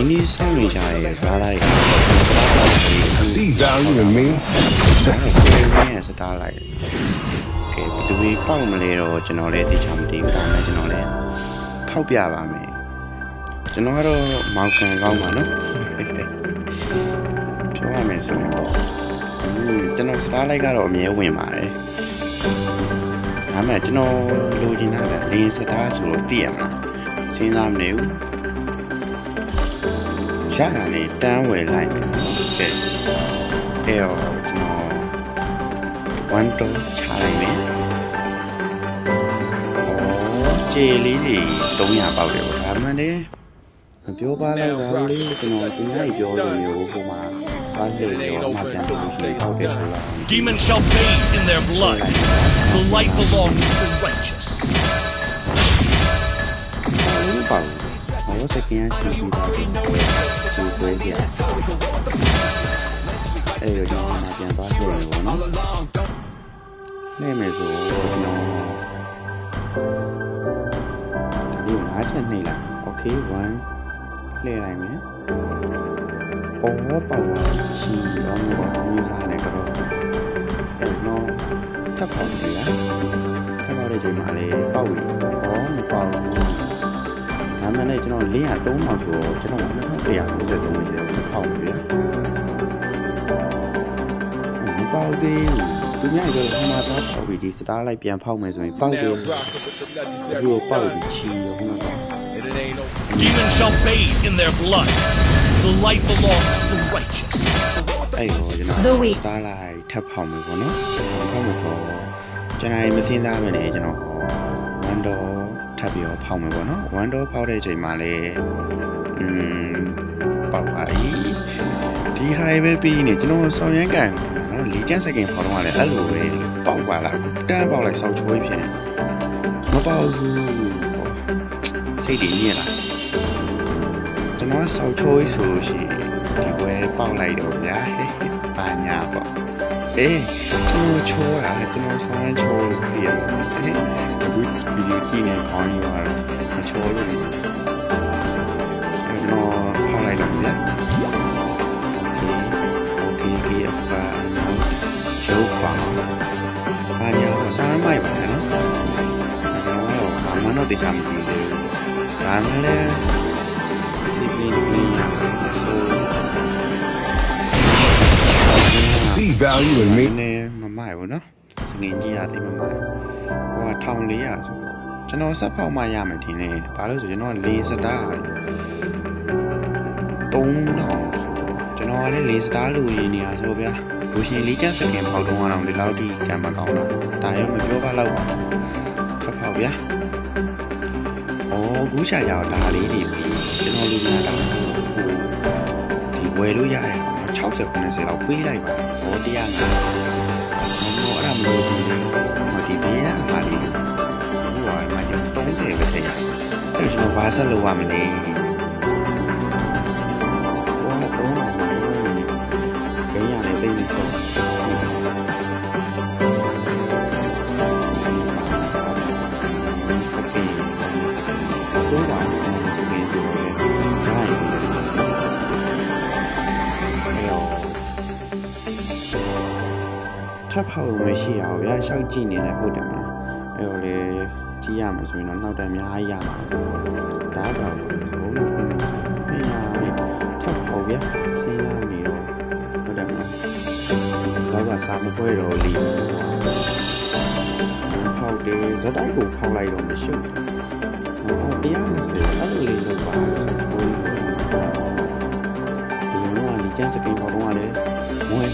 ဒီနေ့စောင့်နေကြတဲ့ brother တွေ See value in me? ကိုယ်နဲ့စတားလိုက်ကဲဘယ်သူတွေပေါက်မလဲတော့ကျွန်တော်လည်းသိချင်မသိဘူးဒါပေမဲ့ကျွန်တော်လည်းထောက်ပြပါမယ်ကျွန်တော်ကတော့မောင်ကန်ကောင်းပါနော်ပြောရမယ်ဆိုရင်တော့ကျွန်တော်စတားလိုက်ကတော့အမြဲဝင်ပါတယ်ဒါပေမဲ့ကျွန်တော်လိုချင်တာကလင်းစတားဆိုလို့သိရမလားစဉ်းစားမနေဘူး ရတာလေတန်းဝယ်လိုက်မယ်နော်ကဲအဲ့တော့ကျွန်တော် one door ချလိုက်မယ်။အော်ကျေလေးတွေ300ပေါက်တယ်ပေါ့ဒါမှန်တယ်။မပြောပါတော့ဒါလေးကျွန်တော်သူများကြီးပြောလို့မျိုးဟိုမှာဘာလို့လဲတော့မှပြန်ပြီးပေါက်တယ်ဆိုတာ Demons shall bathe in their blood. The light belongs to the righteous. ဘူးပါ ဘူး။ဟောစကင်ချီပြီးသားတယ်။ဒီပွဲကြီးအဲ့တော့ကျွန်တော်မှပြန်သွားခဲ့တယ်ပေါ့နော်။နေမယ်ဆိုကျွန်တော်ဒါလေးငါးချက်နှိပ်လိုက်။ Okay 1လှည့်လိုက်မယ်။အော်ပေါ့ပါချီတော့မဟုတ်ဘူးစား မှလည်းကျွန်တော်လင်းရ3ပေါက်ဆိုတော့ကျွန်တော်2193ရေထပ်ပေါက်ပြီဗျာမပေါက်သေးဘူးသူများပြောဟိုမှာတော့ပေါက်ပြီဒီစတားလိုက်ပြန်ဖောက်မယ်ဆိုရင်ပေါက်တယ်ဒီကိုပေါက်ပြီချီရောဟိုမှာ Demons shall bathe in their blood. The light belongs to the righteous. အဲ့တော့ကျွန်တော် The week တားလိုက်ထပ်ဖောက်မယ်ပေါ့နော်ဖောက်မယ်ဆိုတော့ကျွန်တော်မစင်းသားမယ်လေကျွန်တော်ဝန်တော့ ထပ်ပြီးတော့ဖောက်မယ်ပေါ့နော်1 door ဖောက်တဲ့အချိန်မှာလည်းอืมပေါက်ပါ၏ဒီ high ပဲပြီးနေကျွန်တော်ဆောင်ရမ်းကန်နော်၄ချမ်းစကင်ဖောက်တော့လည်းအဲ့လိုပဲပေါက်ပါလားတန်းပေါက်လိုက်ဆောက်ချိုးပြန်မပေါက်ဘူးစိတ်တည်ညစ်လာကျွန်တော်ဆောက်ချိုးဆိုလို့ရှိရင်ဒီဘွဲပေါက်လိုက်တော့ဗျာပါညာပေါ့အေးကျွန်တော်ချိုးတာကျွန်တော်ဆောင်ရမ်းချိုးလို့ပြရပါ ပါဘာညာဆောင်းမိုက်ပါနော်ကျွန်တော်ကတော့ဘာမှတော့သိချင်မသိသေးဘူးဒါမှလည်းစီပင်းပင်းရဆို See value in မ me? စငင်ကြီးရသိမမှာဟိုက1400ဆိုတော့ကျွန်တော်ဆက်ဖောက်မှရမယ်ထင်တယ်ဘာလို့ဆိုကျွန်တော်ကလေစတာ3000ကျွန်တော်ကလည်းလေစတာလူရင်းနေရဆိုဗျာလူရှင်လေးချက်စကင်ပေါက်တော့အောင်ဒီလောက်ထိကံမကောင်းတော့ဒါရောမပြောပါတော့ဖတ်ဖောက်ဗျာဩကူးချာကြောင်ဒါလေးနေပြီကျွန်တော်လူနာတာဒီဝယ်လို့ရတယ်60 90လောက်ပေးလိုက်ပါဘော150 ဆက်လုပ်ရမလဲဟိုကတော့တော့ဘယ်ရလဲသိနေစောဆိုးတာဒီနေ့ဆိုရင်ဒါရင်အဲ့တော့ထပ်ဖောက်မရှိရဘူးဗျာရှောက်ကြည့်နေတယ်ဟုတ်တယ်မလားအဲ့တော့လေကြည့်ရမယ်ဆိုရင်တော့နောက်တန်းအများကြီးရမှာဒါတော့ဘုံမကွန်းနေစားနေရမယ်ထပ်ဖောက်ဗျာစဉ်းစားနေတော့ဟုတ်တယ် မလားလောက်ကစာမပွဲတော့လီဖောက်တယ်ဇက်တိုက်ကိုဖောက်လိုက်တော့မရှုပ်ဘူးဟောတရားနဲ့ဆိုအဲ့လိုလေးလုပ်ပါဆိုတော့ဒီတော့ဒီကျန်စကိန်ပေါ်တော့လည်းမွေး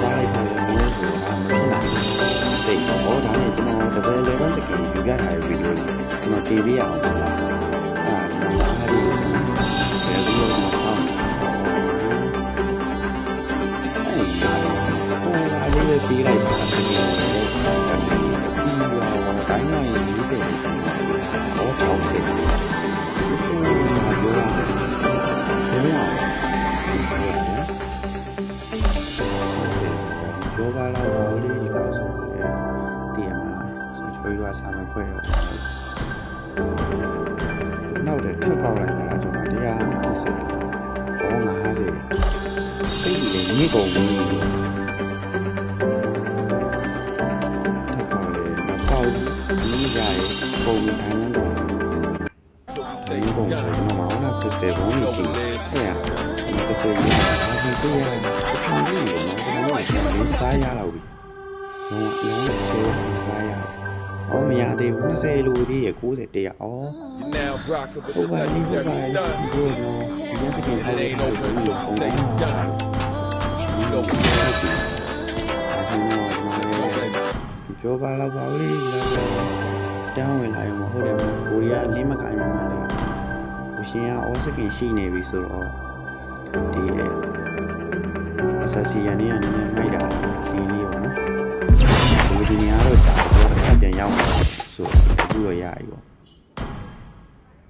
သွားလိုက်တယ်မွေးဆိုတာ လောက်တော့လေးဒီလောက်ဆိုလည်းတည်ရမှာဆိုတော့ကျွန်တော်တို့ကစာမဖွဲ့တော့နောက်တော့ထပ်ပေါက်လိုက်တာလားကျွန်တော်တရား20ဘော90စိတ်ကြီးလေးညစ်ကုန်ပြီထပ်ပေါက်လေမပေါက်ဘူးဒီကြရဲပုံမှန်တိုင်းတော့ဒီပုံစံမှာတော့ဖြစ်တယ်ဘုံကြီးအဲ့ ရမစရဘူးဒီတရားခံရည်နော်ကျွန်တော်တို့စားရတော့ပြီလုံးဝလုံးဝချေစားရအော်မရသေးဘူး20လူသေးရ90တရားအော် You're now rocking with ဟုတ် the ပါပြီဟုတ်ပါ legendary ပြီ stun. ဒီလိုမျိုးဒီစကင်ထားတဲ့ပုံစံမျိုးပုံစံမျိုး You know what ပြောပါတော့ပါဦးလေတောင်းဝင်လာရင်မဟုတ်တယ်မကိုရီးယားအလင်းမကိုင်းမှမှလည်းကိုရှင်ကအော်စကင်ရှိနေပြီဆိုတော့ ဒီအဆက်စီရနေရနေနေမိုက်တာဒီလေးပေါ့နော်ဒီဒီနေရာတော့တာတော့ပြန်ရောက်ဆိုအခုတော့ရပြီပေါ့